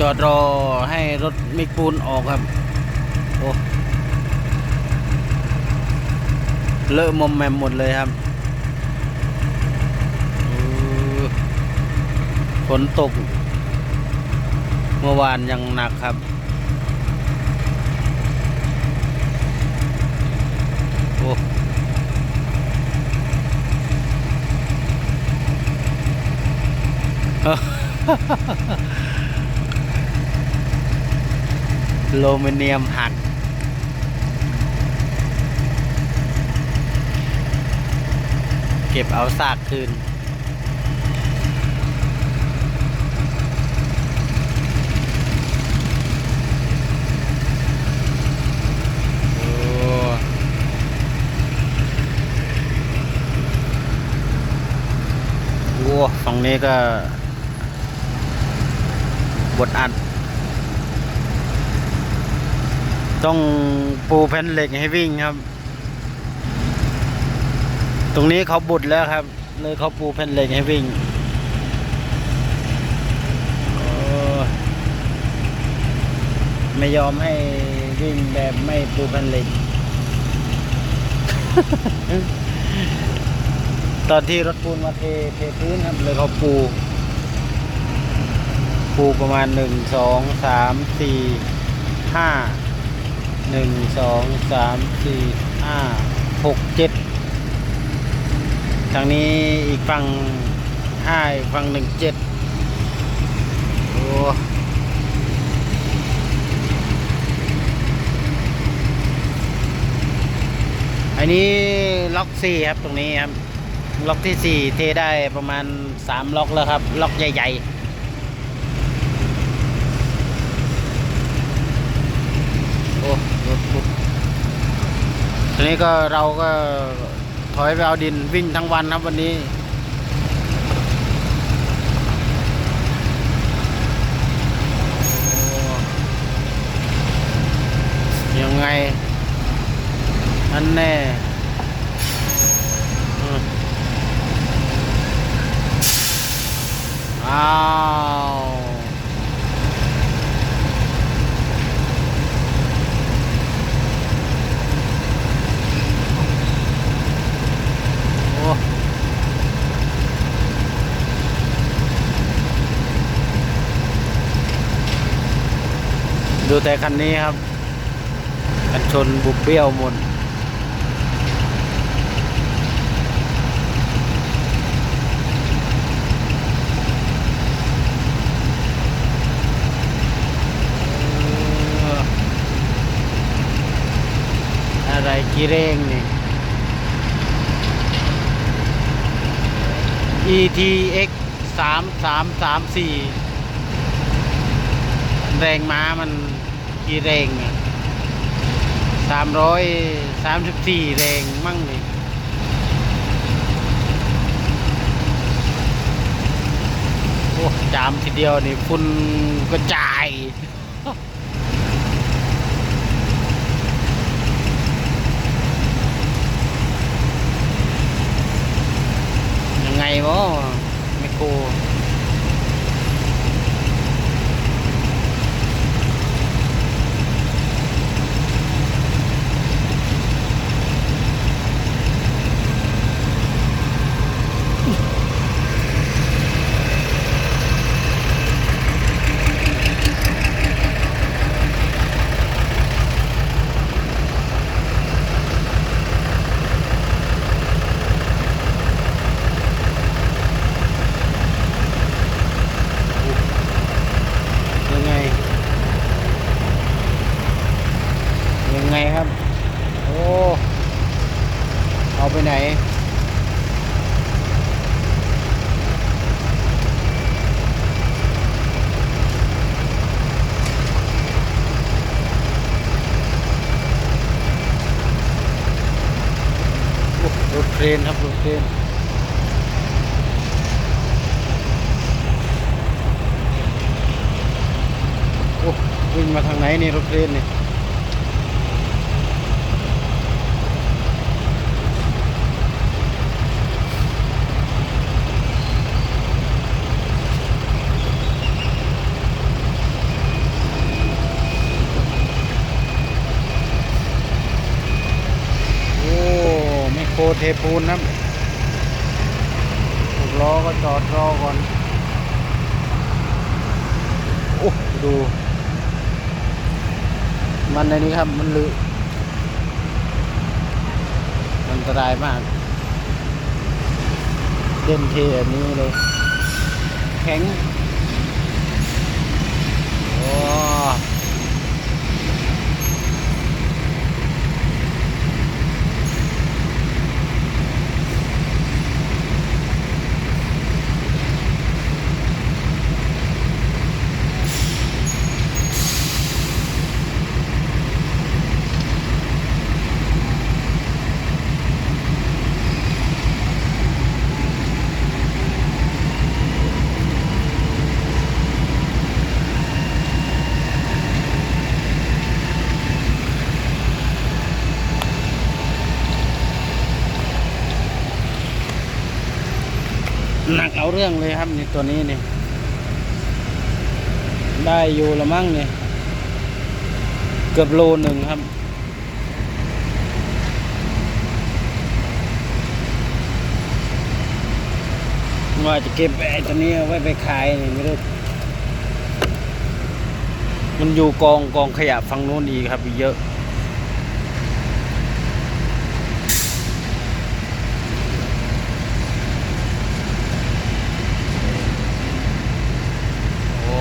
จอดรอให้รถมิกปูนออกครับ โอ้เลอะมอมแมมหมดเลยครับฝนตก เมื่อวานยังหนักครับ โอ้ โลมิเนียมหักเก็บเอาซากคืน โอ้โหฝั่งนี้ก็บดอัด ต้องปูแผ่นเหล็กให้วิ่งครับ ตรงนี้เขาบุดแล้วครับ เลยเขาปูแผ่นเหล็กให้วิ่งไม่ยอมให้วิ่งแบบไม่ปูแผ่นเหล็ก ตอนที่รถปูนมาเทเทพื้นครับ เลยเขาปู ปูประมาณหนึ่งสองสามสี่ห้า หนึ่งสองสามสี่ห้าหกเจ็ดทางนี้อีกฝั่งห้าอีกฝั่งหนึ่งเจ็ดโอ้อันนี้ล็อกสี่ครับตรงนี้ครับ ล็อกที่สี่เทได้ประมาณสามล็อกแล้วครับ ล็อกใหญ่ ๆ โอ้รถปุ๊บ ทีนี้ก็เราก็ถอยไปเอาดินวิ่งทั้งวันครับวันนี้ ยังไงอันแน่อ้าว ดูแต่คันนี้ครับ กันชนบุบเบี้ยวหมดอะไรกีเร่งนี่ ETX สามสามสามสี่แรงม้ามัน กี่แรงสามร้อยสามสิบสี่แรงมั่งเลยโอ้จามทีเดียวนี่ฝุ่นกระจายยังไงวะไม่โครยังไง ยังไงครับ โอ้ เอาไปไหน รถเครนครับ รถเครนโอ้วิ่งมาทางไหนนี่รถเครนนี่ เทปูนครับหกล้อก็จอดรอก่อน โอ้ ดู มันในนี้ครับ มันลึกมันอันตรายมาก เด่นเทแบบนี้เลย แข็ง โอ้ หนัก เรื่องเลยครับนี่ตัวนี้นี่ได้อยู่ละมั่งเนี่ยเกือบโลหนึ่งครับว่าจะเก็บไอ้ตัวนี้เอาไว้ไปขายนี่ไม่รู้มันอยู่กองกองขยะฝั่งนู้นอีกครับอีกเยอะ โอ้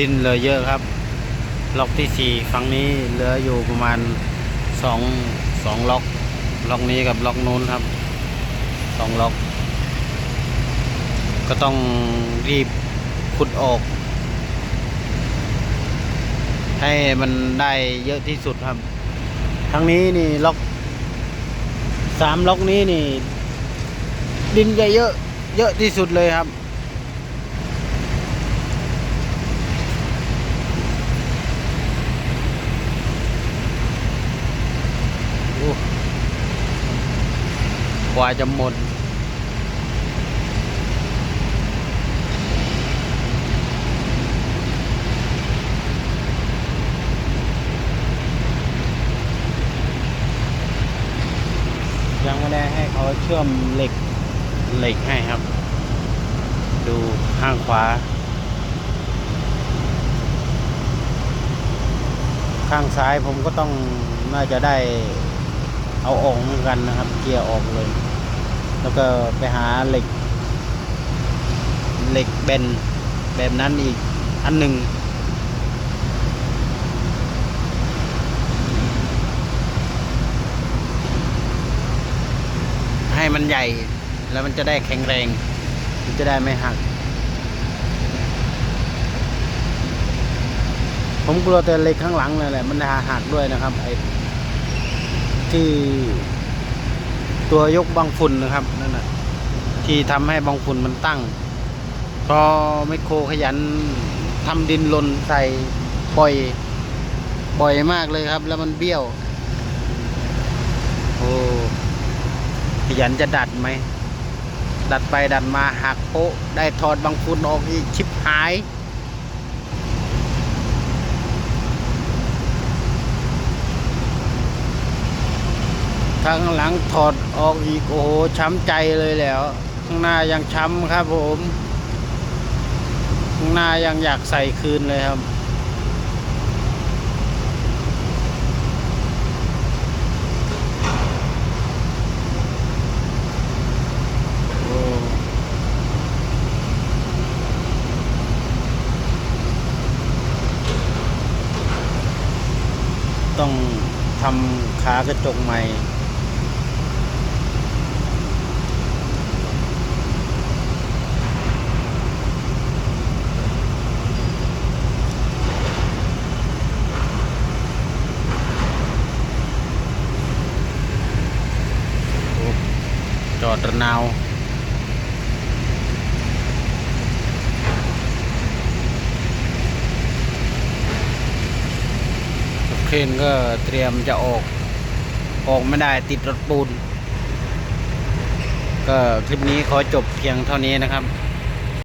ดินเหลือเยอะครับ ล็อกที่สี่ฝั่งนี้เหลืออยู่ประมาณสองสองล็อก ล็อกนี้กับล็อกนู้นครับสองล็อก ก็ต้องรีบขุดออก ให้มันได้เยอะที่สุดครับ ทั้งนี้นี่ล็อกสามล็อกนี้นี่ ดินจะเยอะ เยอะที่สุดเลยครับ กว่าจะหมด ยังไม่ได้ให้เขาเชื่อมเหล็กเหล็กให้ครับ ดูข้างขวา ข้างซ้ายผมก็ต้องน่าจะได้ เอาออกเหมือนกันนะครับ เกียร์ออกเลย แล้วก็ไปหาเหล็ก เหล็กเบนแบบนั้นอีกอันหนึ่งให้มันใหญ่แล้วมันจะได้แข็งแรง มันจะได้ไม่หัก ผมกลัวแต่เหล็กข้างหลังนั่นแหละ มันหักด้วยนะครับไอ ที่ตัวยกบังฝุ่นนะครับนั่นน่ะที่ทำให้บังฝุ่นมันตั้งพอไมโครขยันทำดินหลนใส่ปล่อยบ่อยมากเลยครับ แล้วมันเบี้ยวโอ้ขยันจะดัดไหม ดัดไปดัดมาหักโปะได้ถอดบางฝุ่นออกอีกชิบหาย ทางหลังถอดออกอีกโอ้โหช้ำใจเลยแล้ว ข้างหน้ายังช้ำครับผมข้างหน้ายังอยากใส่คืนเลยครับต้องทำขากระจกใหม่ อดระนาวเครนก็เตรียมจะออก ออกไม่ได้ติดรถปูน ก็คลิปนี้ขอจบเพียงเท่านี้นะครับ